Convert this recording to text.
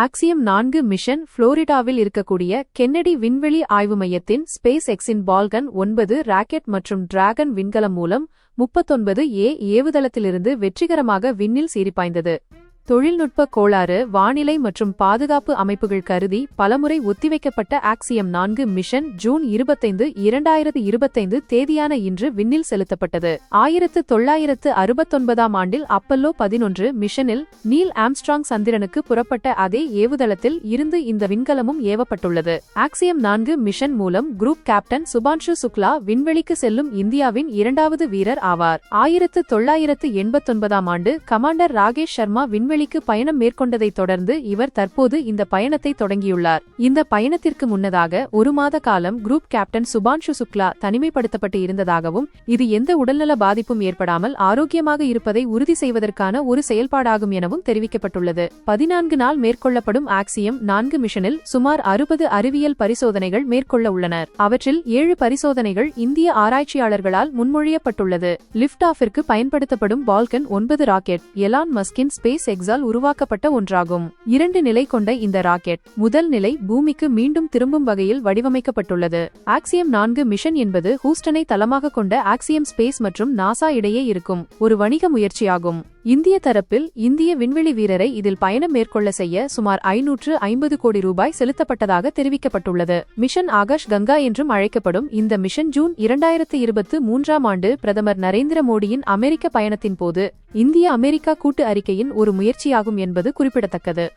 Axiom நான்கு mission புளோரிடாவில் இருக்கக்கூடிய Kennedy விண்வெளி ஆய்வு மையத்தின் ஸ்பேஸ் எக்ஸின் பால்கன் ஒன்பது ராக்கெட் மற்றும் டிராகன் விண்கலம் மூலம் முப்பத்தொன்பது ஏ ஏவுதளத்திலிருந்து வெற்றிகரமாக விண்ணில் சீரிப்பாய்ந்தது தொழில்நுட்ப கோளாறு வானிலை மற்றும் பாதுகாப்பு அமைப்புகள் கருதி பலமுறை ஒத்திவைக்கப்பட்ட ஆக்சியம் நான்கு மிஷன் ஜூன் இருபத்தைந்து இரண்டாயிரத்து இருபத்தைந்து தேதியான இன்று விண்ணில் செலுத்தப்பட்டது. ஆயிரத்து தொள்ளாயிரத்து அறுபத்தொன்பதாம் ஆண்டில் அப்பல்லோ பதினொன்று மிஷனில் நீல் ஆம்ஸ்ட்ராங் சந்திரனுக்கு புறப்பட்ட அதே ஏவுதளத்தில் இருந்து இந்த விண்கலமும் ஏவப்பட்டுள்ளது. ஆக்சியம் நான்கு மிஷன் மூலம் குரூப் கேப்டன் சுபான்ஷு சுக்லா விண்வெளிக்கு செல்லும் இந்தியாவின் இரண்டாவது வீரர் ஆவார். ஆயிரத்து தொள்ளாயிரத்து எண்பத்தொன்பதாம் ஆண்டு கமாண்டர் ராகேஷ் சர்மா விண்வெளி விண்வெளிக்கு பயணம் மேற்கொண்டதைத் தொடர்ந்து இவர் தற்போது இந்த பயணத்தை தொடங்கியுள்ளார். இந்த பயணத்திற்கு முன்னதாக ஒரு மாத காலம் குரூப் கேப்டன் சுபான்ஷு சுக்லா தனிமைப்படுத்தப்பட்டு இருந்ததாகவும் இது எந்த உடல்நல பாதிப்பும் ஏற்படாமல் ஆரோக்கியமாக இருப்பதை உறுதி செய்வதற்கான ஒரு செயல்பாடாகும் எனவும் தெரிவிக்கப்பட்டுள்ளது. பதினான்கு நாள் மேற்கொள்ளப்படும் ஆக்சியம் நான்கு மிஷனில் சுமார் அறுபது அறிவியல் பரிசோதனைகள் மேற்கொள்ள உள்ளனர். அவற்றில் ஏழு பரிசோதனைகள் இந்திய ஆராய்ச்சியாளர்களால் முன்மொழியப்பட்டுள்ளது. லிப்ட் ஆஃபிற்கு பயன்படுத்தப்படும் பால்கன் ஒன்பது ராக்கெட் எலான் மஸ்கின் ஸ்பேஸ் எக்ஸால் உருவாக்கப்பட்ட ஒன்றாகும். இரண்டு நிலை கொண்ட இந்த ராக்கெட் முதல் நிலை பூமிக்கு மீண்டும் திரும்பும் வகையில் வடிவமைக்கப்பட்டுள்ளது. ஆக்சியம் நான்கு மிஷன் என்பது ஹூஸ்டனை தளமாக கொண்ட ஆக்சியம் ஸ்பேஸ் மற்றும் நாசா இடையே இருக்கும் ஒரு வணிக முயற்சியாகும். இந்திய தரப்பில் இந்திய விண்வெளி வீரரை இதில் பயணம் மேற்கொள்ள செய்ய சுமார் ஐநூற்று ஐம்பது கோடி ரூபாய் செலுத்தப்பட்டதாக தெரிவிக்கப்பட்டுள்ளது. மிஷன் ஆகாஷ் கங்கா என்றும் அழைக்கப்படும் இந்த மிஷன் ஜூன் இரண்டாயிரத்து இருபத்து மூன்றாம் ஆண்டு பிரதமர் நரேந்திர மோடியின் அமெரிக்க பயணத்தின் போது இந்திய அமெரிக்கா கூட்டு அறிக்கையின் ஒரு முயற்சியாகும் என்பது குறிப்பிடத்தக்கது.